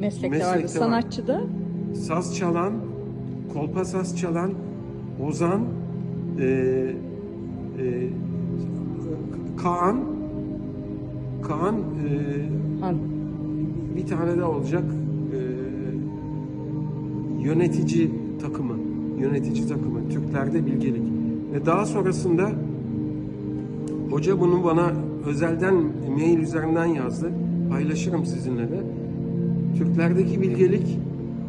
meslekte, Meslekte vardı. var. Sanatçıda saz çalan, kolpa saz çalan, ozan, e, e, Kaan, Kaan e, Han. bir tane de olacak e, yönetici takımı, yönetici takımı, Türklerde bilgelik. Ve daha sonrasında hoca bunu bana özelden mail üzerinden yazdı. Paylaşırım sizinle de. Türklerdeki bilgelik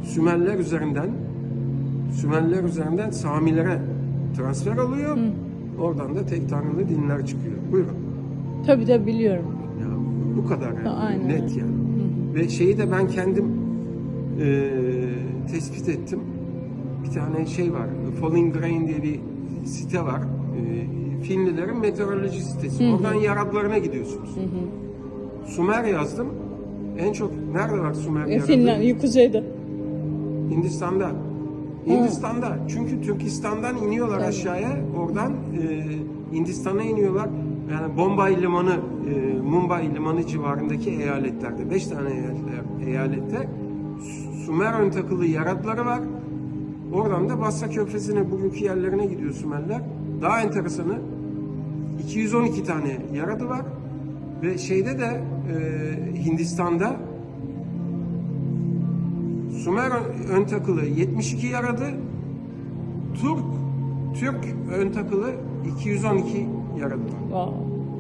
Sümerler üzerinden Sümerler üzerinden Samilere transfer oluyor. Oradan da tek tanrılı dinler çıkıyor. Buyurun. Tabii tabii biliyorum. Ya bu kadar yani. Aynen. net yani. Ve şeyi de ben kendim e, tespit ettim. Bir tane şey var. Falling Grain diye bir site var. E, Finlilerin meteoroloji sitesi. Oradan yaradlarına gidiyorsunuz. Sumer yazdım. En çok nerede var Sumer E, yaradı? Finlandiya, kuzeyde. Hindistan'da. Hindistan'da. Çünkü Türkistan'dan iniyorlar aşağıya. Oradan e, Hindistan'a iniyorlar. Yani Bombay limanı, e, Mumbai limanı civarındaki eyaletlerde, beş tane eyalet- eyalette Su- Sümer ön takılı yaratları var. Oradan da Basra Körfezi'ne, bugünkü yerlerine gidiyor Sümerler. Daha enteresanı 212 tane yaradı var. Ve şeyde de e, Hindistan'da Sümer ön takılı 72 yaradı. Türk Türk ön takılı 212 yaradı. Wow.